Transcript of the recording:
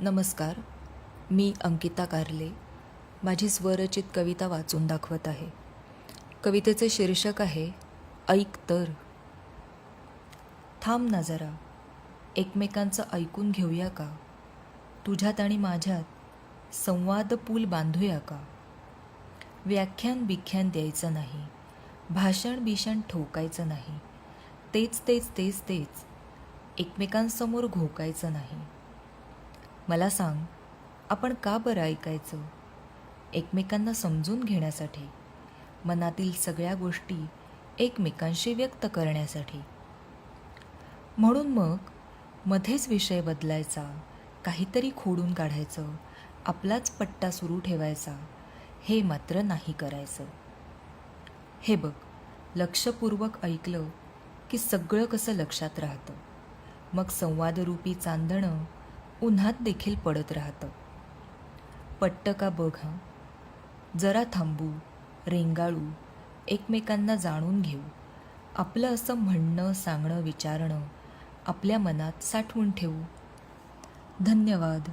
नमस्कार मी अंकिता कारले. माझी स्वरचित कविता वाचून दाखवत आहे. कवितेचे शीर्षक आहे ऐक तर. थांब ना जरा एकमेकांचं ऐकून घेऊया का? तुझ्यात आणि माझ्यात संवाद पूल बांधूया का? व्याख्यान बिख्यान द्यायचं नाही भाषण बिषण ठोकायचं नाही तेच तेच तेच तेच एकमेकांसमोर घोकायचं नाही. मला सांग आपण का बरं ऐकायचं? एकमेकांना समजून घेण्यासाठी मनातील सगळ्या गोष्टी एकमेकांशी व्यक्त करण्यासाठी. म्हणून मग मध्येच विषय बदलायचा काहीतरी खोडून काढायचं आपलाच पट्टा सुरू ठेवायचा हे मात्र नाही करायचं. हे बघ लक्षपूर्वक ऐकलं की सगळं कसं लक्षात राहतं. मग संवादरूपी चांदणं उन्हात देखील पडत राहतं. पट्ट का बघ जरा थांबू रेंगाळू एकमेकांना जाणून घेऊ. आपलं असं म्हणणं सांगणं विचारणं आपल्या मनात साठवून ठेवू. धन्यवाद.